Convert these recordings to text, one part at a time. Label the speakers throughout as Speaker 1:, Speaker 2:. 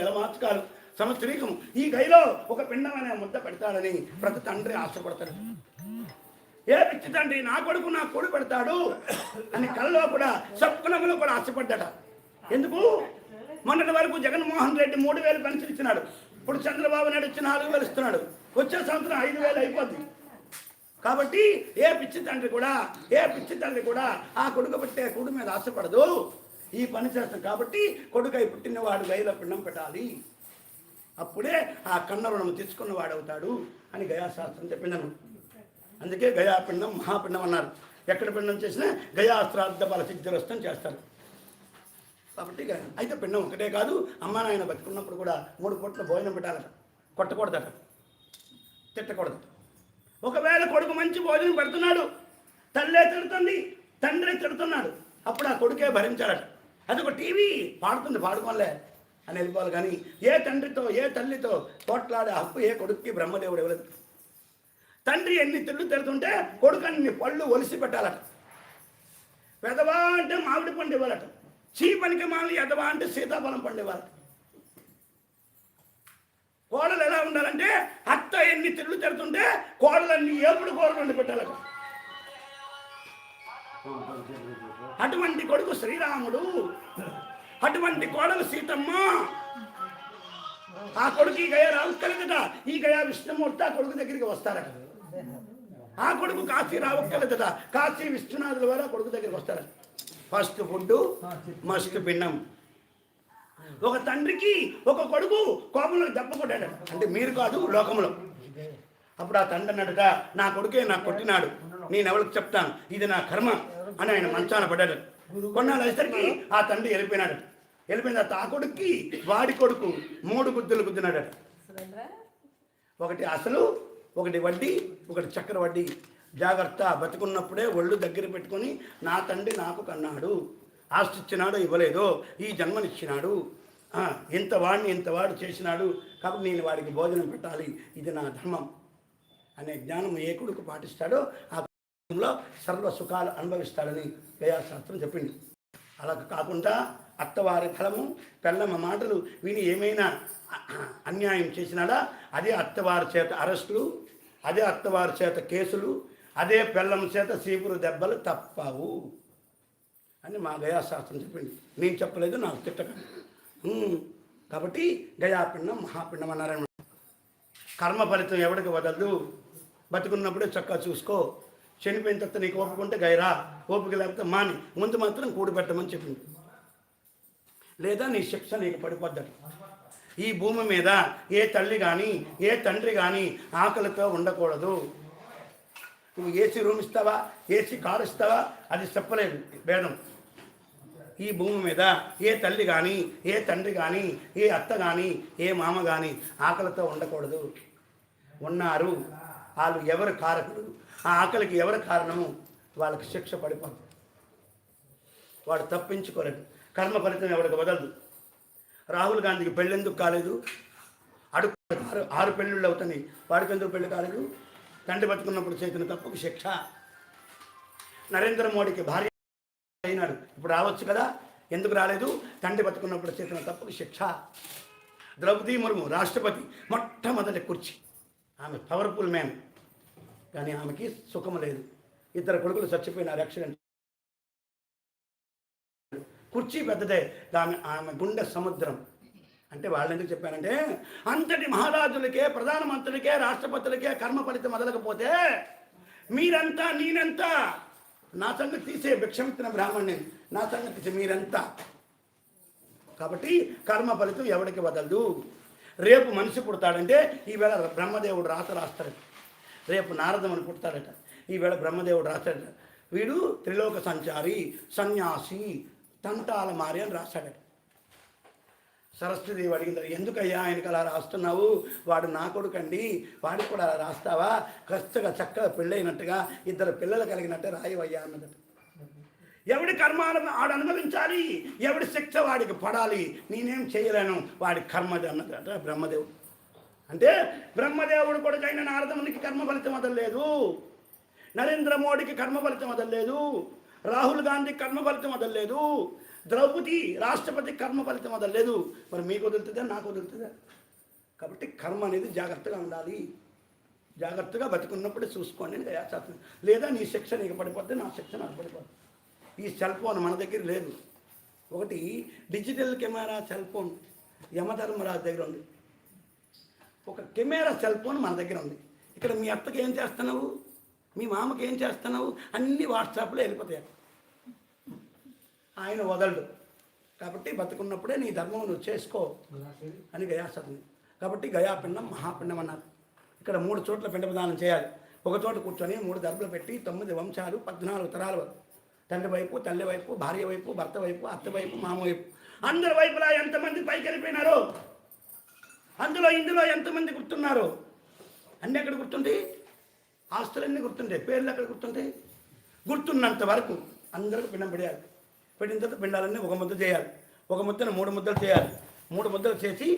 Speaker 1: నెల మార్చకాలు సంవత్సరీకం ఈ గైలో ఒక పిండం అనే ముద్ద పెడతాడని ప్రతి తండ్రి ఆశపడతాడు. ఏ పిచ్చి తండ్రి నా కొడుకు నా కొడుకు పెడతాడు అని కళ్ళలో కూడా సప్నములో కూడా ఆశపడ్డాట. ఎందుకు? మొన్నటి వరకు జగన్మోహన్ రెడ్డి మూడు వేలు పెన్షన్ ఇచ్చినాడు. ఇప్పుడు చంద్రబాబు నాయుడు ఇచ్చి నాలుగు వేలు ఇస్తున్నాడు. వచ్చే సంవత్సరం ఐదు వేలు అయిపోద్ది. కాబట్టి ఏ పిచ్చి తండ్రి కూడా ఏ పిచ్చి తండ్రి కూడా ఆ కొడుకు పెట్టే కూడు మీద ఆశపడదు. ఈ పని చేస్తాం. కాబట్టి కొడుకై పుట్టినవాడు గయలో పిండం పెట్టాలి. అప్పుడే ఆ కన్న రుణం తీసుకున్న వాడవుతాడు అని గయాశాస్త్రం చెప్పిందను. అందుకే గయాపిండం మహాపిండం అన్నారు. ఎక్కడ పిండం చేసినా గయాశ్రాద్ధ బల సిద్ధిరస్తం చేస్తారు. కాబట్టి అయితే పిండం ఒకటే కాదు అమ్మ నాయన బతుకున్నప్పుడు కూడా మూడు పూట్ల భోజనం పెట్టాలట. కొట్టకూడదట. తిట్టకూడదట ఒకవేళ కొడుకు మంచి భోజనం పెడుతున్నాడు తల్లే తిడుతుంది తండ్రి తిడుతున్నాడు అప్పుడు ఆ కొడుకే భరించాడట అది ఒక టీవీ పాడుతుంది పాడుకోలే అని వెళ్ళిపోవాలి. కానీ ఏ తండ్రితో ఏ తల్లితో పోట్లాడే హక్కు ఏ కొడుక్కి బ్రహ్మదేవుడు ఇవ్వలేదు. తండ్రి ఎన్ని తిళ్ళు తిడుతుంటే కొడుకు అన్ని పళ్ళు ఒలిసి పెట్టాలట. పెదవా అంటే మామిడి పండు ఇవ్వాలట. చీపనికి మామిడి ఎదవా అంటే సీతాఫలం పండు ఇవ్వాలట. కోడలు ఎలా ఉండాలంటే అత్త ఎన్ని తిళ్ళు తిడుతుంటే కోడలన్నీ ఏపుడు కోడలు వండి పెట్టాలట అటువంటి కొడుకు శ్రీరాముడు అటువంటి కోడలు సీతమ్మ. ఆ కొడుకు ఈ గయ రావుక్కలదట ఈ గయ విష్ణుమూర్తి ఆ కొడుకు దగ్గరికి వస్తారట. ఆ కొడుకు కాశీ రావుక్కలదట కాశీ విష్ణునాథుల వారు ఆ కొడుకు దగ్గరికి వస్తారట. ఫస్ట్ ఫుడ్ మస్ట్ పిండం. ఒక తండ్రికి ఒక కొడుకు కోపంలో దెబ్బ కొట్టాడు అంటే మీరు కాదు లోకంలో. అప్పుడు ఆ తండ్రి అన్నాడుట నా కొడుకే నాకు కొట్టినాడు. నేను ఎవరికి చెప్తాను? ఇది నా కర్మ అని ఆయన మంచాన పడ్డాడు. కొన్నాళ్ళు అయ్యేసరికి ఆ తండ్రి వెళ్ళిపోయినాడు. వెళ్ళిపోయిన తర్వాత ఆ కొడుక్కి వాడి కొడుకు మూడు గుద్దులు గుద్దినాడు ఒకటి అసలు ఒకటి వడ్డీ ఒకటి చక్కెర వడ్డీ జాగ్రత్త బతుకున్నప్పుడే ఒళ్ళు దగ్గర పెట్టుకొని నా తండ్రి నాకు కన్నాడు. ఆస్తి ఇచ్చినాడు ఇవ్వలేదు ఈ జన్మనిచ్చినాడు. ఇంత వాడిని ఇంత వాడు చేసినాడు. కాబట్టి నేను వాడికి భోజనం పెట్టాలి. ఇది నా ధర్మం. అనే జ్ఞానం ఏ కొడుకు పాటిస్తాడో ఆ కుటుంబంలో సర్వ సుఖాలు అనుభవిస్తాడని వేయాశాస్త్రం చెప్పింది. అలా కాకుండా అత్తవారి ఫలము పెళ్ళమ్మ మాటలు విని ఏమైనా అన్యాయం చేసినాడా? అదే అత్తవారి చేత అరెస్టులు అదే అత్తవారి చేత కేసులు అదే పెళ్ళం చేత సీపురు దెబ్బలు తప్పవు అని మా గయాశాస్త్రం చెప్పింది. నేను చెప్పలేదు నాకు తిట్టకండి. కాబట్టి గయాపిండం మహాపిండం అన్నారన్నమాట. కర్మ ఫలితం ఎవడికి వదలదు? బతుకున్నప్పుడే చక్కగా చూసుకో. చనిపోయిన తర్వాత నీకు ఓపిక ఉంటే గైరా. ఓపిక లేకపోతే మాని. ముందు మాత్రం కూడి పెట్టమని చెప్పింది. లేదా నీ శిక్ష నీకు పడిపోద్దట. ఈ భూమి మీద ఏ తల్లి కానీ ఏ తండ్రి కానీ ఆకలితో ఉండకూడదు. నువ్వు ఏసీ రూమ్ ఇస్తావా? ఏసీ కారు ఇస్తావా? అది చెప్పలేదు భేదం ఈ భూమి మీద ఏ తల్లి కానీ ఏ తండ్రి కానీ ఏ అత్త కానీ ఏ మామ కానీ ఆకలితో ఉండకూడదు. ఉన్నారు. వాళ్ళు ఎవరు కారకుడు ఆ ఆకలికి ఎవరు కారణము? వాళ్ళకి శిక్ష పడిపోతుంది వాడు తప్పించుకోలేడు. కర్మ ఫలితం ఎవరికి వదలదు. రాహుల్ గాంధీకి పెళ్ళెందుకు కాలేదు? అడుగు ఆరు ఆరు పెళ్ళిళ్ళు అవుతున్నాయి. వాడికి ఎందుకు పెళ్ళి కాలేదు? తండ్రి బతుకున్నప్పుడు చేసిన తప్పుకు శిక్ష. నరేంద్ర మోడీకి భార్య అయినాడు. ఇప్పుడు రావచ్చు కదా? ఎందుకు రాలేదు? తండ్రి బతుకున్నప్పుడు చేసిన తప్పుకు శిక్ష. ద్రౌపది ముర్ము రాష్ట్రపతి మొట్టమొదటి కుర్చీ. ఆమె పవర్ఫుల్ మ్యాన్. కానీ ఆమెకి సుఖం లేదు. ఇద్దరు కొడుకులు చచ్చిపోయినారు యాక్సిడెంట్. కుర్చీ పెద్దదే ఆమె ఆమె గుండె సముద్రం. అంటే వాళ్ళు ఎందుకు చెప్పారంటే అంతటి మహారాజులకే ప్రధానమంత్రులకే రాష్ట్రపతులకే కర్మ ఫలితం మొదలకపోతే మీరంతా నేనంతా నా సంగతి తీసే భిక్షమిత్తిన బ్రాహ్మణ్ణి. నా సంగతి తీసే మీరంతా. కాబట్టి కర్మ ఫలితం ఎవరికి వదలదు? రేపు మనిషి పుడతాడంటే ఈవేళ బ్రహ్మదేవుడు రాత రాస్తాడు. రేపు నారదముని పుడతాడట. ఈవేళ బ్రహ్మదేవుడు రాస్తాడట. వీడు త్రిలోక సంచారి సన్యాసి తంటాల మారి అని రాశాడట సరస్వతిదేవి అడిగింది ఎందుకయ్యా ఆయనకి అలా రాస్తున్నావు? వాడు నా కొడుకండి. వాడికి కూడా అలా రాస్తావా? కష్టగా చక్కగా పెళ్ళైనట్టుగా ఇద్దరు పిల్లలు కలిగినట్టే రాయవయ్యా అన్నదట. ఎవడి కర్మాలను ఆడు అనుభవించాలి? ఎవడి శిక్ష వాడికి పడాలి? నేనేం చేయలేను. వాడి కర్మది అన్నదట బ్రహ్మదేవుడు. అంటే బ్రహ్మదేవుడు కొడుకైన నారదమునికి కర్మ ఫలితం వదలలేదు. నరేంద్ర మోడీకి కర్మ ఫలితం వదలలేదు. రాహుల్ గాంధీ కర్మ ఫలితం వదలలేదు. ద్రౌపది రాష్ట్రపతి కర్మ ఫలితం వదలలేదు. మరి మీకు వదులుతుందా? నాకు వదులుతుందా? కాబట్టి కర్మ అనేది జాగ్రత్తగా ఉండాలి. జాగ్రత్తగా బతికున్నప్పుడే చూసుకోండి అని లేదా నీ శిక్ష నీకు పడిపోద్ది నా శిక్ష నాకు పడిపోద్ది. ఈ సెల్ ఫోన్ మన దగ్గర లేదు. ఒకటి digital camera cell phone Yamadharmaraju దగ్గర ఉంది. ఒక కెమెరా సెల్ ఫోన్ మన దగ్గర ఉంది. ఇక్కడ మీ అత్తకి ఏం చేస్తున్నావు? మీ మామకి ఏం చేస్తున్నావు? అన్ని వాట్సాప్లో వెళ్ళిపోతాయి. ఆయన వదలడు. కాబట్టి బతుకున్నప్పుడే నీ ధర్మం నువ్వు చేసుకో అని గయాసత్ని కాబట్టి గయాపిండం మహాపిండం అన్నారు. ఇక్కడ మూడు చోట్ల పిండ ప్రదానం చేయాలి. ఒక చోట కూర్చొని మూడు దర్భలు పెట్టి తొమ్మిది వంశాలు పద్నాలుగు తరాల వరకు. తండ్రి వైపు తల్లి వైపు భార్య వైపు భర్త వైపు అత్త వైపు మామ వైపు. అందరి వైపులా ఎంతమంది పైకి వెళ్ళిపోయినారో? అందులో ఇందులో ఎంతమంది గుర్తున్నారు? అన్నీ ఎక్కడ గుర్తుంది? ఆస్తులన్నీ గుర్తుంటాయి పేర్లు ఎక్కడ గుర్తుంటాయి గుర్తున్నంత వరకు అందరూ పిండం పెడేయాలి. పెట్టిన తర్వాత పిండాలన్నీ ఒక ముద్ద చేయాలి. ఒక ముద్దను మూడు ముద్దలు చేయాలి. మూడు ముద్దలు చేసి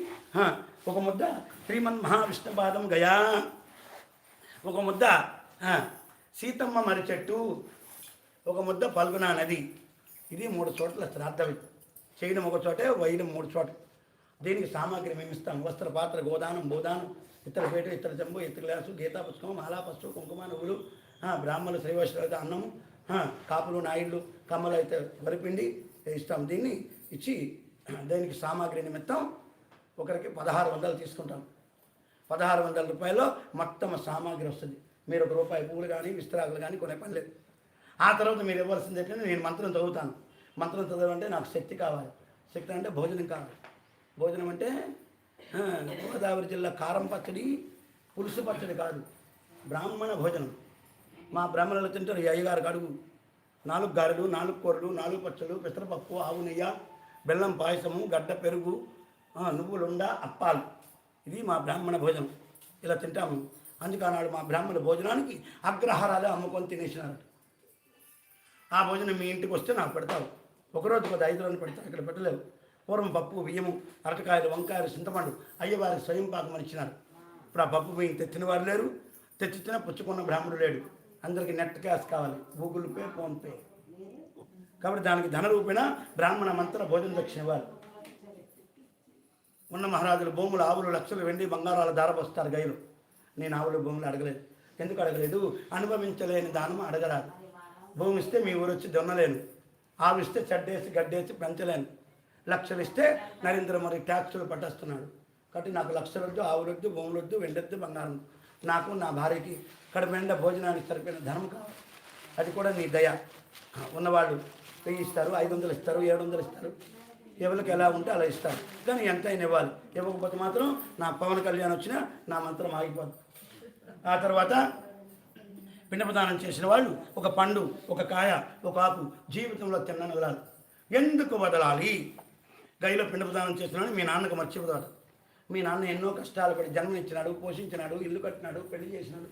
Speaker 1: ఒక ముద్ద శ్రీమన్ మహావిష్ణుపాదం గయా. ఒక ముద్ద సీతమ్మ మర్రి చెట్టు. ఒక ముద్ద పల్గునా నది. ఇది మూడు చోట్ల శ్రాద్ధం చేయడం ఒక చోటే వైరం మూడు చోట్ల దీనికి సామాగ్రి మేము ఇస్తాం. వస్త్ర పాత్ర గోదానం భూదానం ఇతర పేట ఇతర చెంబు ఇతర గ్లాసు గీతా పుస్తకం మాలా పసుపు కుంకుమ నువ్వులు బ్రాహ్మణులు శ్రీవైష్ణవులైతే అన్నము కాపులు నాయుళ్ళు కమ్మలు అయితే వరిపిండి ఇస్తాం. దీన్ని ఇచ్చి దీనికి సామాగ్రి నిమిత్తం ఒకరికి పదహారు వందలు తీసుకుంటాం. పదహారు వందల రూపాయలు మొత్తం సామాగ్రి వస్తుంది. మీరు ఒక రూపాయి పువ్వులు కానీ విస్తరాకులు కానీ కొనే పని లేదు. ఆ తర్వాత మీరు ఇవ్వాల్సింది ఏంటంటే నేను మంత్రం చదువుతాను. మంత్రం చదవాలంటే నాకు శక్తి కావాలి. శక్తి అంటే భోజనం కావాలి. భోజనం అంటే గోదావరి జిల్లా కారం పచ్చడి పులుసు పచ్చడి కాదు. బ్రాహ్మణ భోజనం. మా బ్రాహ్మణులు తింటారు ఈ అయ్యగారు కడుగు నాలుగు గారెలు నాలుగు కూరలు నాలుగు పచ్చలు పెసరపప్పు ఆవు నెయ్య బెల్లం పాయసము గడ్డ పెరుగు నువ్వులుండ అప్పాలు. ఇది మా బ్రాహ్మణ భోజనం. ఇలా తింటాము. అందుకన్నాడు మా బ్రాహ్మణ భోజనానికి అగ్రహారాలు అమ్ముకొని తినేసినారు ఆ భోజనం మీ ఇంటికి వస్తే నాకు పెడతావు. ఒకరోజు కొద్ది ఐదు రోజులు పెడతాను ఇక్కడ పెట్టలేవు. పూర్వం పప్పు బియ్యము అరటికాయలు వంకాయలు చింతపండు అయ్యవారి స్వయం పాకం ఇచ్చినారు. ఇప్పుడు ఆ పప్పు బియ్యం తెచ్చిన వారు లేరు. తెచ్చిచ్చిన పుచ్చుకున్న బ్రాహ్మణుడు లేడు. అందరికీ నెట్ క్యాష్ కావాలి. గూగుల్ పే ఫోన్పే కాబట్టి దానికి ధన రూపేణ బ్రాహ్మణ మంత్ర భోజన దక్షిణ ఇవ్వాలి ఉన్న మహారాజుల భూములు ఆవులు లక్షలు వెండి బంగారాల దారపోస్తారు గైలు నేను ఆవులు భూములు అడగలేదు. ఎందుకు అడగలేదు? అనుభవించలేని దానం అడగరాదు. భూమి ఇస్తే మీ ఊరు వచ్చి దున్నలేను. ఆవిస్తే చెడ్డేసి గడ్డేసి పెంచలేను. లక్షలు ఇస్తే నరేంద్ర మోడీ ట్యాక్సులు పట్టేస్తున్నాడు. కాబట్టి నాకు లక్షలు వద్దు ఆవులు వద్దు భూములు వద్దు వెండొద్దు బంగారం. నాకు నా భార్యకి కడుపు నిండా భోజనానికి సరిపోయిన ధనం కావాలి. అది కూడా నీ దయ. ఉన్నవాళ్ళు వెయ్యి ఇస్తారు ఐదు వందలు ఇస్తారు ఏడు వందలు ఇస్తారు. ఎవరికి ఎలా ఉంటే అలా ఇస్తారు. కానీ ఎంతైనా ఇవ్వాలి. ఇవ్వకపోతే మాత్రం నా పవన్ కళ్యాణ్ వచ్చినా నా మంత్రం ఆగిపోదు ఆ తర్వాత పిండపదానం చేసిన వాళ్ళు ఒక పండు ఒక కాయ ఒక ఆకు జీవితంలో తిన్నను ఎందుకు వదలాలి? గైలో పిండపదానం చేస్తున్నాడు మీ నాన్నకు మర్చిపోతాడు మీ నాన్న ఎన్నో కష్టాలు పడి జన్మనిచ్చినాడు పోషించినాడు ఇల్లు కట్టినాడు పెళ్ళి చేసినాడు.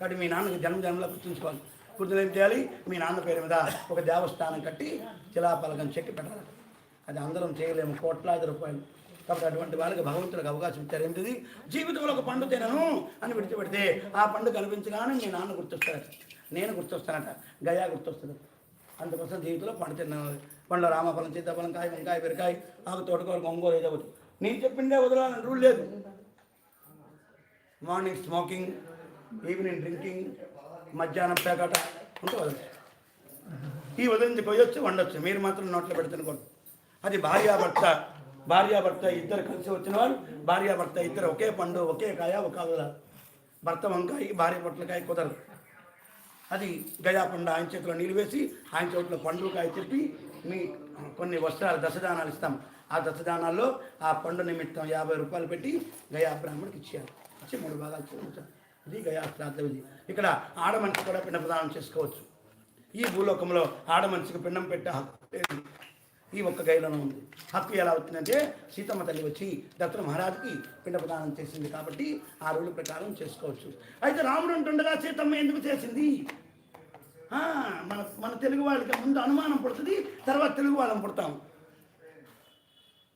Speaker 1: కాబట్టి మీ నాన్నకి జన్మ జన్మలా గుర్తుంచుకోవాలి. గుర్తులు ఏం చేయాలి? మీ నాన్న పేరు మీద ఒక దేవస్థానం కట్టి శిలాపలకం చెక్కి పెట్టాలి. అది అందరం చేయలేము కోట్లాది రూపాయలు. కాబట్టి అటువంటి వాళ్ళకి భగవంతుడికి అవకాశం ఇచ్చారు. ఏంటిది జీవితంలో ఒక పండు తినను అని విడిచిపెడితే ఆ పండు కనిపించగానే మీ నాన్న గుర్తొస్తాడు. నేను గుర్తొస్తానట. గయా గుర్తొస్తుంది. అందుకోసం జీవితంలో పండు తిన్నాను పండ్ల రామఫలం సీతాఫలం కాయ వంకాయ పెరకాయ ఆకు తోటకూర ఒంగోలు ఏదో ఒకటి. నేను చెప్పిందే వదలాలని రూల్ లేదు. మార్నింగ్ స్మోకింగ్ ఈవినింగ్ డ్రింకింగ్ మధ్యాహ్నం పేకాట ఉంటే వదలచ్చు ఈ వదిలింది కొయ్యొచ్చు వండొచ్చు. మీరు మాత్రం నోట్లో పెడుతునకూడదు అది భార్యాభర్త భార్యాభర్త ఇద్దరు కలిసి వచ్చిన వాళ్ళు భార్యాభర్త ఇద్దరు ఒకే పండు ఒకే కాయ ఒక భర్త వంకాయ భార్య పొట్లకాయ కుదరదు. అది గయా పండు ఆయన చేతిలో నిలివేసి వేసి ఆయన చేతిలో పండు కాయ చెప్పి మీ కొన్ని వస్త్రాలు దశదానాలు ఇస్తాం. ఆ దశదానాల్లో ఆ పండు నిమిత్తం యాభై రూపాయలు పెట్టి గయా బ్రాహ్మణికి ఇచ్చారు. ఇచ్చి మూడు భాగాలు చూపించారు. ఇది గయా శ్రాద్ధ విధి. ఇక్కడ ఆడమనిషి కూడా పిండ ప్రదానం చేసుకోవచ్చు. ఈ భూలోకంలో ఆడమనిషికి పిండం పెట్టే హక్కు ఈ ఒక్క గైలోనే ఉంది. హక్కు ఎలా వచ్చిందంటే సీతమ్మ తల్లి వచ్చి దత్త మహారాజుకి పిండ ప్రదానం చేసింది కాబట్టి ఆ రూల్ ప్రకారం చేసుకోవచ్చు. అయితే రాముడు ఉంటుండగా సీతమ్మ ఎందుకు చేసింది? మన మన తెలుగు వాళ్ళకి ముందు అనుమానం పుడుతుంది తర్వాత తెలుగు వాళ్ళం పుడతాం.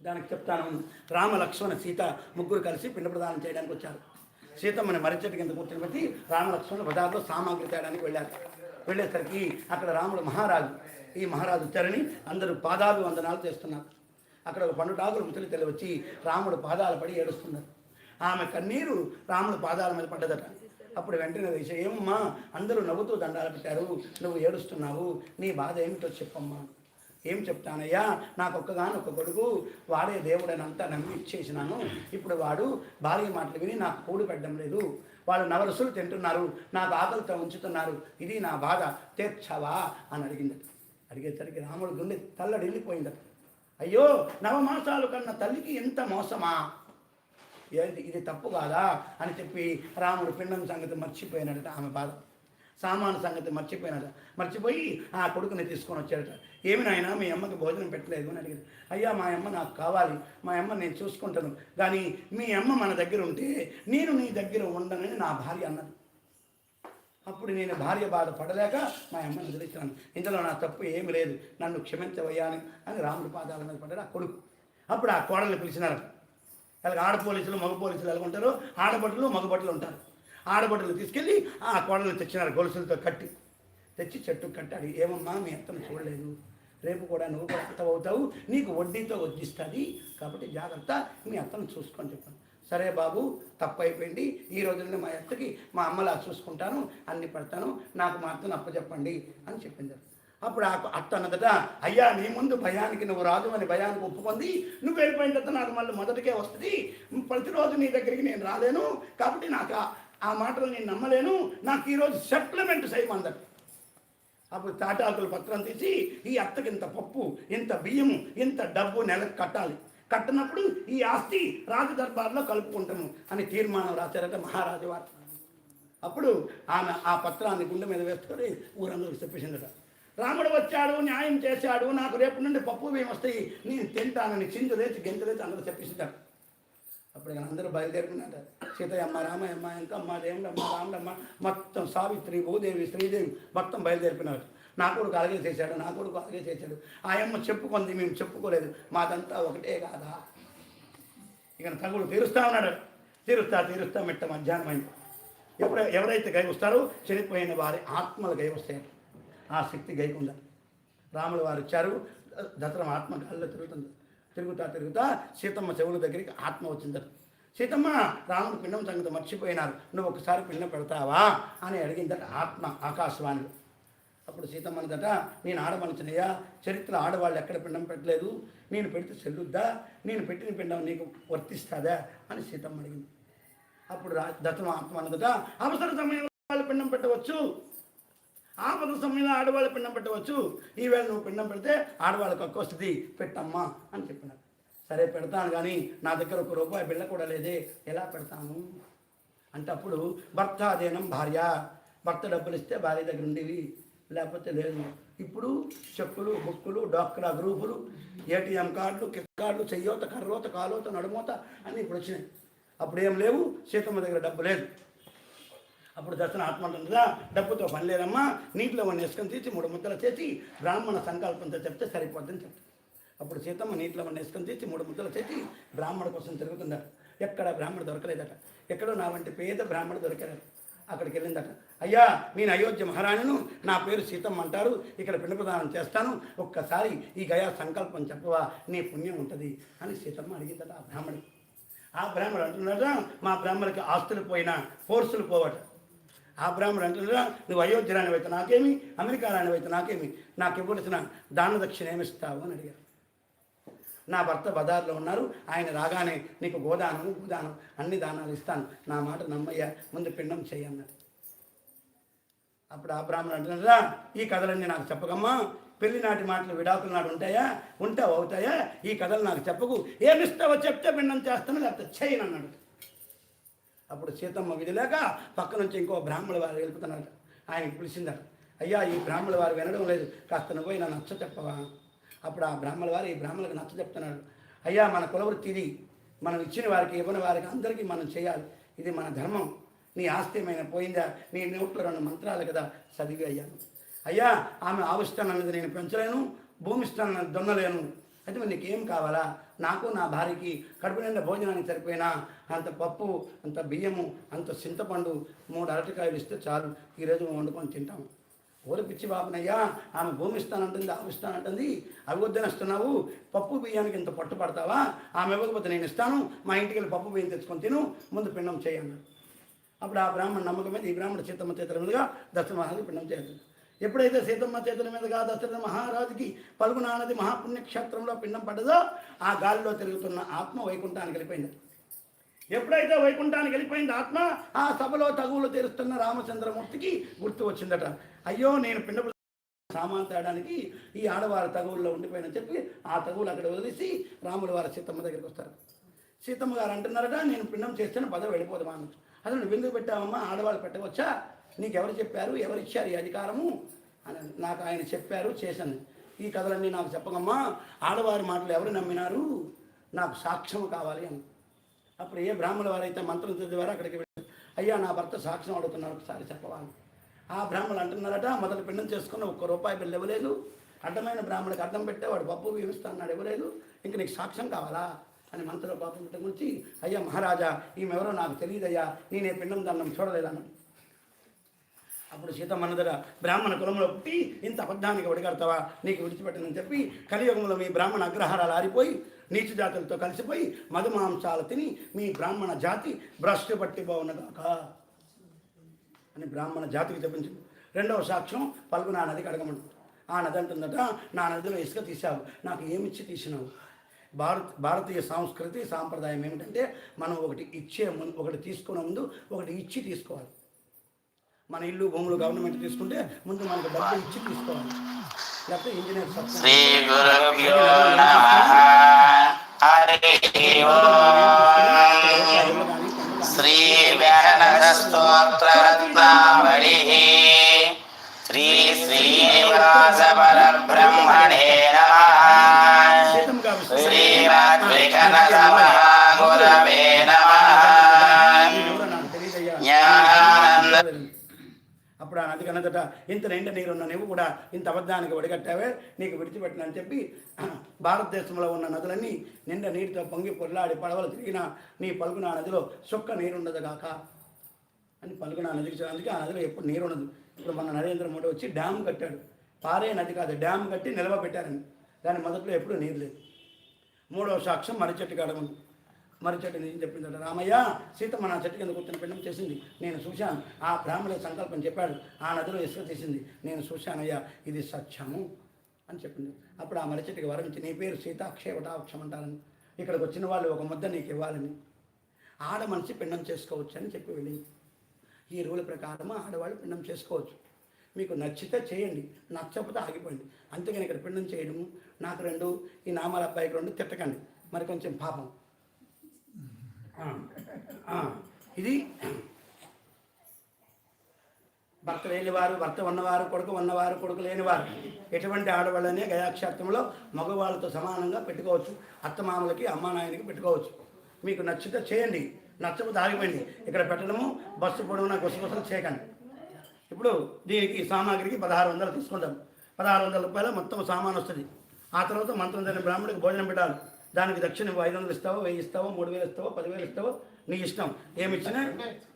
Speaker 1: దానికి చెప్తాను. రామ లక్ష్మణ సీత ముగ్గురు కలిసి పిండ ప్రదానం చేయడానికి వచ్చారు. సీతమ్మని మరచెట్టు కింద కూర్చొని పెట్టి రామ లక్ష్మణ బజార్లో సామాగ్రి తేయడానికి వెళ్ళారు. వెళ్ళేసరికి అక్కడ రాముడు మహారాజు ఈ మహారాజు వచ్చారని అందరూ పాదాలు వందనాలు చేస్తున్నారు. అక్కడ ఒక పండుటాకులు ముసలి తెలి వచ్చి రాముడు పాదాలు పడి ఏడుస్తున్నారు. ఆమె కన్నీరు రాముడు పాదాల మీద పడ్డదట. అప్పుడు వెంటనే వేసే ఏమమ్మా అందరూ నవ్వుతూ దండాలు పెట్టారు. నువ్వు ఏడుస్తున్నావు. నీ బాధ ఏమిటో చెప్పమ్మా. ఏం చెప్తానయ్యా? నాకు ఒక్కగానొక్క కొడుకు. వాడే దేవుడని అంతా నమ్మి ఇచ్చేసినాను. ఇప్పుడు వాడు భార్య మాటలు విని నాకు కూడు పెట్టడం లేదు. వాళ్ళు నవరసులు తింటున్నారు. నాకు ఆకలితో ఉంచుతున్నారు. ఇది నా బాధ. తీర్చవా? అని అడిగిందట. అడిగేసరికి రాముడు గుండె తల్లడిల్లిపోయిందట అయ్యో నవమాసాలు కన్న తల్లికి ఎంత మోసమా? ఏంటి ఇది తప్పు కాదా? అని చెప్పి రాముడు పిండం సంగతి మర్చిపోయినాడట ఆమె బాధ. సామాను సంగతి మర్చిపోయినాడు మర్చిపోయి ఆ కొడుకుని తీసుకొని వచ్చాడట. ఏమి నాయనా మీ అమ్మకి భోజనం పెట్టలేదు అని అడిగారు అయ్యా మా అమ్మ నాకు కావాలి. మా అమ్మ నేను చూసుకుంటాను. కానీ మీ అమ్మ మన దగ్గర ఉంటే నేను నీ దగ్గర ఉండనని నా భార్య అన్నది. అప్పుడు నేను భార్య బాధ పడలేక మా అమ్మని వదిలించాను ఇందులో నా తప్పు ఏమి లేదు. నన్ను క్షమించవయ్యాను అని రాముడి పాదాల మీద పడ్డాడు ఆ కొడుకు. అప్పుడు ఆ కోడల్ని పిలిచినారు. అలాగే ఆడ పోలీసులు మగ పోలీసులు ఎలా ఉంటారు? ఆడబట్టలు మగబట్టలు ఉంటారు. ఆడబట్టలు తీసుకెళ్ళి ఆ కోడల్ని తెచ్చినారు గొలుసులతో కట్టి. తెచ్చి చెట్టు కట్టాడు. ఏమమ్మా మీ అత్తను చూడలేదు. రేపు కూడా నువ్వు అత్త అవుతావు. నీకు వడ్డీతో వడ్డిస్తుంది. కాబట్టి జాగ్రత్త మీ అత్తను చూసుకొని చెప్పాను. సరే బాబు తప్పైపోయింది. అయిపోయింది ఈ రోజుల్లో మా అత్తకి మా అమ్మలా చూసుకుంటాను అన్ని పెడతాను నాకు మా అత్తను అప్పచెప్పండి అని చెప్పింది. అప్పుడు ఆ అత్త అన్నదట అయ్యా నీ ముందు భయానికి నువ్వు రాదు అని భయానికి ఒప్పుకుంది. నువ్వు వెళ్ళిపోయిన తర్వాత నాకు మళ్ళీ మొదటికే వస్తుంది. ప్రతిరోజు నీ దగ్గరికి నేను రాలేను. కాబట్టి నాకు ఆ- ఆ మాటలు నేను నమ్మలేను. నాకు ఈరోజు సెటిల్మెంట్ చేయమందట అప్పుడు తాటాకుల పత్రం తీసి ఈ అత్తకి ఇంత పప్పు ఇంత బియ్యము ఇంత డబ్బు నెలకు కట్టాలి. కట్టినప్పుడు ఈ ఆస్తి రాజు దర్బార్లో కలుపుకుంటాము అని తీర్మానం రాశారట మహారాజు వారు. అప్పుడు ఆమె ఆ పత్రాన్ని గుండె మీద వేసుకొని ఊరందరూ చెప్పేసిందట రాముడు వచ్చాడు న్యాయం చేశాడు నాకు రేపు నుండి పప్పు బియ్యం వస్తాయి నేను తింటానని చిందు లేచి లేచి అందరూ చెప్పేసిందట అప్పుడు ఇక అందరూ బయలుదేరుకున్నాడు సీతయ్యమ్మ రామయ్యమ్మ ఇంకా ఇంకమ్మ దేవుడమ్మ రాముడమ్మ మొత్తం సావిత్రి భూదేవి శ్రీదేవి మొత్తం బయలుదేరిపినాడు నా కొడుకు అలాగే చేశాడు నా కొడుకు అలాగే చేశాడు. ఆ చెప్పుకుంది మేము చెప్పుకోలేదు. మాదంతా ఒకటే కాదా? ఇక తగుడు తీరుస్తా ఉన్నాడు. తీరుస్తా తీరుస్తా మిట్ట మధ్యాహ్నం అయింది. ఎప్పుడు ఎవరైతే గై వస్తారో చనిపోయిన వారి ఆత్మలు గై వస్తాయి ఆ శక్తి గైకుండా. రాములు వారు వచ్చారు. దసరం ఆత్మ గాల్లో తిరుగుతుంది. తిరుగుతా తిరుగుతా సీతమ్మ చెవుల దగ్గరికి ఆత్మ వచ్చిందట సీతమ్మ రాముడు పిండం సంగతి మర్చిపోయినారు. నువ్వు ఒకసారి పిండం పెడతావా? అని అడిగిందట ఆత్మ ఆకాశవాణిలో. అప్పుడు సీతమ్మ అన్నదట నేను ఆడమనుచునయ్యా చరిత్ర ఆడవాళ్ళు ఎక్కడ పిండం పెట్టలేదు? నేను పెడితే చెల్లుద్దా నేను పెట్టిన పిండం నీకు వర్తిస్తుందా? అని సీతమ్మ అడిగింది. అప్పుడు రా దత్తమ ఆత్మ అన్నదట అవసర సమయంలో వాళ్ళు పిండం పెట్టవచ్చు. ఆపద సమయంలో ఆడవాళ్ళు పిండం పెట్టవచ్చు. ఈవేళ నువ్వు పిండం పెడితే ఆడవాళ్ళకి హక్కు వస్తుంది. పెట్టమ్మా అని చెప్పినారు. సరే పెడతాను కానీ నా దగ్గర ఒక రూపాయి బిళ్ళ కూడా లేదే. ఎలా పెడతాను? అంటే అప్పుడు భర్త అదేనం భార్య. భర్త డబ్బులు ఇస్తే భార్య దగ్గర ఉండేవి. లేకపోతే లేదు. ఇప్పుడు చెక్కులు బుక్కులు డాక్రా గ్రూపులు ఏటీఎం కార్డులు కిక్ కార్డులు చెయ్యోత కర్రోత కాలోత నడుమోత అన్నీ ఇప్పుడు వచ్చినాయి. అప్పుడు ఏం లేవు? సీతమ్మ దగ్గర డబ్బు లేదు. అప్పుడు దర్శన ఆత్మ అంటుందిగా డబ్బుతో పని లేదమ్మా నీటిలో వాడిని వేసుకొని తీసి మూడు ముద్దలు చేసి బ్రాహ్మణ సంకల్పంతో చెప్తే సరిపోద్దని చెప్తాను అప్పుడు సీతమ్మ నీటిలో వాడిని వేసుకొని తీసి మూడు ముద్దలు చేసి బ్రాహ్మణ కోసం తిరుగుతుందట. ఎక్కడ బ్రాహ్మణ దొరకలేదట. ఎక్కడో నా వంటి పేద బ్రాహ్మణ దొరకలేదు అక్కడికి వెళ్ళిందట అయ్యా నేను అయోధ్య మహారాణిను నా పేరు సీతమ్మ అంటారు ఇక్కడ పిండ ప్రదానం చేస్తాను ఒక్కసారి ఈ గయా సంకల్పం చెప్పవా నీ పుణ్యం ఉంటుంది అని సీతమ్మ అడిగిందట ఆ బ్రాహ్మణి. ఆ బ్రాహ్మణుడు అంటున్నాడా మా బ్రాహ్మణుడికి ఆస్తులు పోయినా ఫోర్సులు పోవట. ఆ బ్రాహ్మణుడు అంటున్నాడా నువ్వు అయోధ్య రానివైతే నాకేమి అమెరికా రానివైతే నాకేమి నాకు ఇవ్వవలసిన దాన దక్షిణ ఏమిస్తావు అని అడిగారు. నా భర్త బజార్లో ఉన్నారు. ఆయన రాగానే నీకు గోదానం గోదానం అన్ని దానాలు ఇస్తాను. నా మాట నమ్మయ్యా. ముందు పిండం చేయన్నాడు అప్పుడు ఆ బ్రాహ్మణుడు అంటున్నారా ఈ కథలన్నీ నాకు చెప్పకమ్మా. పెళ్ళి నాటి మాటలు విడాకుల నాడు ఉంటాయా? ఉంటావు అవుతాయా? ఈ కథలు నాకు చెప్పకు. ఏమిస్తావో చెప్తే పిండం చేస్తాను లేకపోతే చేయను అన్నాడు. అప్పుడు సీతమ్మ విధిలేక పక్క నుంచి ఇంకో బ్రాహ్మణ వారు వెళ్తున్నాడు ఆయనకి పిలిచిందట అయ్యా ఈ బ్రాహ్మణ వారు వినడం లేదు. కాస్త నువ్వు పోయి నా నచ్చ చెప్పవా? అప్పుడు ఆ బ్రాహ్మణ వారు ఈ బ్రాహ్మణులకు నచ్చ చెప్తున్నాడు అయ్యా మన కులవృత్తి ఇది. మనం ఇచ్చిన వారికి ఇవ్వని వారికి అందరికీ మనం చేయాలి. ఇది మన ధర్మం. నీ ఆస్తి ఏమైనా పోయిందా? నీ నోట్లో రెండు మంత్రాలు కదా చదివి అయ్యాను. అయ్యా ఆమె ఆవిష్టాన్ని అన్నది నేను పెంచలేను భూమిష్టాన్ని దొన్నలేను. అయితే మరి నీకేం కావాలా? నాకు నా భార్యకి కడుపు నిండా భోజనానికి సరిపోయినా? అంత పప్పు అంత బియ్యము అంత చింతపండు మూడు అరటికాయలు ఇస్తే చాలు. ఈరోజు వండుకొని తింటాము ఓరి పిచ్చి బాబునయ్యా ఆమె భూమి ఇస్తానంటుంది ఆమె ఇస్తానంటుంది అవి వద్దనిస్తున్నావు. పప్పు బియ్యానికి ఇంత పట్టుపడతావా ఆమె ఇవ్వకపోతే నేను ఇస్తాను. మా ఇంటికి వెళ్ళి పప్పు బియ్యం తెచ్చుకొని తిను. ముందు పిండం చేయండి అప్పుడు ఆ బ్రాహ్మణ నమ్మకం మీద ఈ బ్రాహ్మణ సీతమ్మ చేతుల మీదుగా దశరథ మహారాజు పిండం చేస్తుంది ఎప్పుడైతే సీతమ్మ చేతుల మీదుగా దశరథ మహారాజుకి పలుగునానది మహాపుణ్యక్షేత్రంలో పిండం పడ్డదో ఆ గాలిలో తిరుగుతున్న ఆత్మ వైకుంఠానికి వెళ్ళిపోయింది. ఎప్పుడైతే వైకుంఠానికి వెళ్ళిపోయింది ఆత్మ ఆ సభలో తగువులు తీరుస్తున్న రామచంద్రమూర్తికి గుర్తు వచ్చిందట. అయ్యో నేను పిండ సామాన్ తేయడానికి ఈ ఆడవారి తగువుల్లో ఉండిపోయినని చెప్పి ఆ తగువులు అక్కడ వదిలేసి రాముల వారి సీతమ్మ దగ్గరికి వస్తారు. సీతమ్మ గారు అంటున్నారట నేను పిండం చేస్తేనే పదవి వెళ్ళిపోదామా అని అసలు నువ్వు ఎందుకు పెట్టావమ్మా? ఆడవాళ్ళు పెట్టవచ్చా? నీకు ఎవరు చెప్పారు? ఎవరు ఇచ్చారు ఈ అధికారము? అని నాకు ఆయన చెప్పారు చేశాను. ఈ కథలన్నీ నాకు చెప్పకమ్మా ఆడవారి మాటలు ఎవరు నమ్మినారు? నాకు సాక్ష్యము కావాలి అని. అప్పుడు ఏ బ్రాహ్మణ వారైతే మంత్రం చదివారో అక్కడికి వెళ్ళి అయ్యా నా భర్త సాక్ష్యం అడుగుతున్నారు ఒకసారి చెప్పవాలి ఆ బ్రాహ్మణులు అంటున్నారట మొదలు పిండం చేసుకున్న ఒక్క రూపాయి బిల్లు ఇవ్వలేదు. అడ్డమైన బ్రాహ్మణుడికి అడ్డం పెట్టే వాడు పప్పు బియ్యం అన్నాడు ఇవ్వలేదు. ఇంక నీకు సాక్ష్యం కావాలా? అని మంత్రుల పాపం గురించి అయ్యా మహారాజా ఈమెవరో నాకు తెలియదయ్యా. నేనే పిండం దండం చూడలేదన్నాడు అప్పుడు సీతమ్మన్నదర బ్రాహ్మణ కులంలో పుట్టి ఇంత అబద్ధానికి ఒడిగడతావా? నీకు విడిచిపెట్టనని చెప్పి కలియుగంలో మీ బ్రాహ్మణ అగ్రహారాలు ఆరిపోయి నీచ జాతులతో కలిసిపోయి మధుమాంసాలు తిని మీ బ్రాహ్మణ జాతి భ్రష్టు పట్టి బాగున్నదాక. అని బ్రాహ్మణ జాతికి చెప్పించింది రెండవ సాక్ష్యం పల్గొన ఆ నదికి అడగమంటుంది ఆ నది అంటుందట నా నదిలో ఇసుక తీసావు నాకు ఏమిచ్చి తీసినావు? భారత్ భారతీయ సంస్కృతి సాంప్రదాయం ఏమిటంటే మనం ఒకటి ఇచ్చే ముందు ఒకటి తీసుకునే ముందు ఒకటి ఇచ్చి తీసుకోవాలి. మన ఇల్లు భూములు గవర్నమెంట్ తీసుకుంటే ముందు మనకు డబ్బు ఇచ్చి తీసుకోవాలి. లేకపోతే ఇంజనీర్
Speaker 2: శ్రీ గురుభ్యో హరి శ్రీ వ్యానద స్తోత్ర శ్రీ శ్రీనివాస పరబ్రహ్మణే నమ.
Speaker 1: సీతంగా విష్ణు- అప్పుడు ఆ నదికి అన్నదట ఇంత నిండా నీరున్న నువ్వు కూడా ఇంత అబద్ధానికి వడిగట్టావే నీకు విడిచిపెట్టినని చెప్పి భారతదేశంలో ఉన్న నదులన్నీ నిండా నీటితో పొంగి పొర్లాడి పడవలు తిరిగిన నీ పలుకున ఆ నదిలో సుక్క నీరుండదు కాక అని పలుకున ఆ నదికి అందుకే ఆ నదిలో ఎప్పుడు నీరు ఉండదు ఇప్పుడు మన నరేంద్ర మోడీ వచ్చి డ్యామ్ కట్టాడు. పారే నది కాదు డ్యామ్ కట్టి నిల్వ పెట్టారని దాని మొదట్లో ఎప్పుడు నీరు లేదు. మూడవ సాక్ష్యం మర్రి చెట్టు కాడ ఉంది నేను చెప్పిందట రామయ్య సీతమ్మ నా చెట్టు కింద కూర్చుని పిండం చేసింది. నేను చూశాను. ఆ బ్రాహ్మణ సంకల్పం చెప్పాడు. ఆ నదిలో ఇసుక తీసింది. నేను చూశానయ్యా ఇది సత్యము అని చెప్పింది. అప్పుడు ఆ మరచెట్టుకి వరించి నీ పేరు సీతాక్షయ అంటారని. ఇక్కడికి వచ్చిన వాళ్ళు ఒక ముద్ద నీకు ఇవ్వాలని. ఆడ మనిషి పిండం చేసుకోవచ్చు అని చెప్పి వెళ్ళింది. ఈ రూల్ ప్రకారం ఆడవాళ్ళు పిండం చేసుకోవచ్చు. మీకు నచ్చితే చేయండి. నచ్చకపోతే ఆగిపోయింది అంతేగాని ఇక్కడ పిండం చేయడము. నాకు రెండు ఈ నామాల అబ్బాయికి రెండు తిట్టకండి. మరి కొంచెం పాపం. ఇది భర్త లేనివారు భర్త ఉన్నవారు కొడుకు ఉన్నవారు కొడుకు లేనివారు. ఎటువంటి ఆడవాళ్ళనే గయాక్షేత్రంలో మగవాళ్ళతో సమానంగా పెట్టుకోవచ్చు. అత్తమామలకి అమ్మానాయనకి పెట్టుకోవచ్చు. మీకు నచ్చితే చేయండి. నచ్చకపోతే ఆగిపోయింది. ఇక్కడ పెట్టడము బస్సు పొడవునా గుసగుసలు చేయకండి. ఇప్పుడు దీనికి సామాగ్రికి పదహారు వందలు తీసుకుంటాం పదహారు వందల రూపాయలు మొత్తం సామాన్ వస్తుంది. ఆ తర్వాత మంత్రం జరిగిన బ్రాహ్మణుడికి భోజనం పెట్టాలి. దానికి దక్షిణ నువ్వు ఐదు వందలు ఇస్తావో వెయ్యి ఇస్తావో మూడు వేలు ఇస్తావో పదివేలు ఇస్తావో నీ ఇష్టం. ఏమి ఇచ్చినా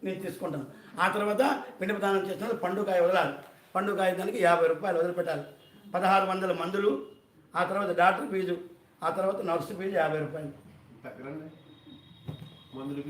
Speaker 1: నేను తీసుకుంటాను. ఆ తర్వాత పిండి ప్రదానం చేసిన పండుకాయ వదలాలి. పండుకాయ దానికి యాభై రూపాయలు వదిలిపెట్టాలి. పదహారు వందల మందులు ఆ తర్వాత డాక్టర్ ఫీజు ఆ తర్వాత నర్సు ఫీజు యాభై రూపాయలు.
Speaker 3: తగ్గరండి. మందులు